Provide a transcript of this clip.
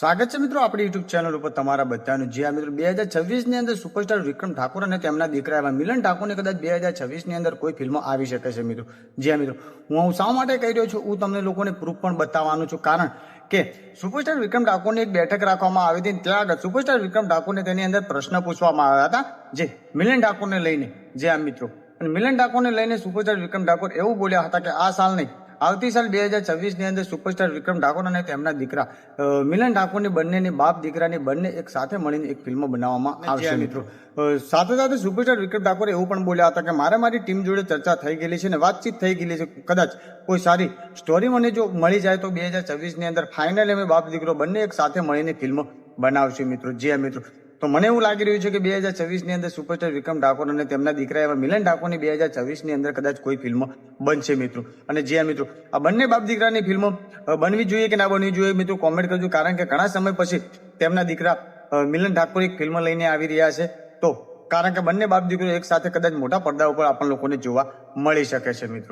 સ્વાગત છે મિત્રો આપણી યુટ્યુબ ચેનલ ઉપર તમારા બધાનું. જે આ મિત્રો, બે હજાર છવ્વીસની અંદર સુપરસ્ટાર વિક્રમ ઠાકોર અને તેમના દીકરા એવા મિલન ઠાકોરને કદાચ બે હજાર છવ્વીસની અંદર કોઈ ફિલ્મ આવી શકે છે મિત્રો. જે મિત્રો, હું હું શા માટે કહી રહ્યો છું? હું તમને લોકોને પ્રૂફ પણ બતાવવાનું છું. કારણ કે સુપરસ્ટાર વિક્રમ ઠાકોરની એક બેઠક રાખવામાં આવી હતી. ત્યાં આગળ સુપરસ્ટાર વિક્રમ ઠાકોરને તેની અંદર પ્રશ્ન પૂછવામાં આવ્યા હતા, જે મિલન ઠાકોરને લઈને. જે આ મિત્રો, અને મિલન ઠાકોરને લઈને સુપરસ્ટાર વિક્રમ ઠાકોર એવું બોલ્યા હતા કે આ સાલ નહીં આવતી સાલ બે હજાર છવ્વીસની અંદર સુપરસ્ટાર વિક્રમ ઠાકોર અને તેમના દીકરા મિલન ઠાકોરની બંનેની બાપ દીકરાની બંને એક સાથે મળીને એક ફિલ્મ બનાવવામાં આવશે. મિત્રો. સાથે સાથે સુપરસ્ટાર વિક્રમ ઠાકોર એવું પણ બોલ્યા હતા કે મારે મારી ટીમ જોડે ચર્ચા થઈ ગયેલી છે ને વાતચીત થઈ ગયેલી છે. કદાચ કોઈ સારી સ્ટોરી મને જો મળી જાય તો બે હજાર છવ્વીસની અંદર ફાઇનલ અમે બાપ દીકરો બંને એક સાથે મળીને ફિલ્મ બનાવશે મિત્રો. જે મિત્રો. તો મને એવું લાગી રહ્યું છે કે બે હજાર છવ્વીસની અંદર સુપરસ્ટાર વિક્રમ ઠાકોર અને તેમના દીકરા એવા મિલન ઠાકોરની બે હજાર છવ્વીસની અંદર કદાચ કોઈ ફિલ્મ બનશે, મિત્રો. અને જ્યાં મિત્રો, આ બંને બાપ દીકરાની ફિલ્મો બનવી જોઈએ કે ના બનવી જોઈએ, મિત્રો કોમેન્ટ કરજો. કારણ કે ઘણા સમય પછી તેમના દીકરા મિલન ઠાકોર એક ફિલ્મ લઈને આવી રહ્યા છે. તો, કારણ કે બંને બાપ દીકરો એક સાથે કદાચ મોટા પડદા ઉપર આપણ લોકોને જોવા મળી શકે છે, મિત્રો.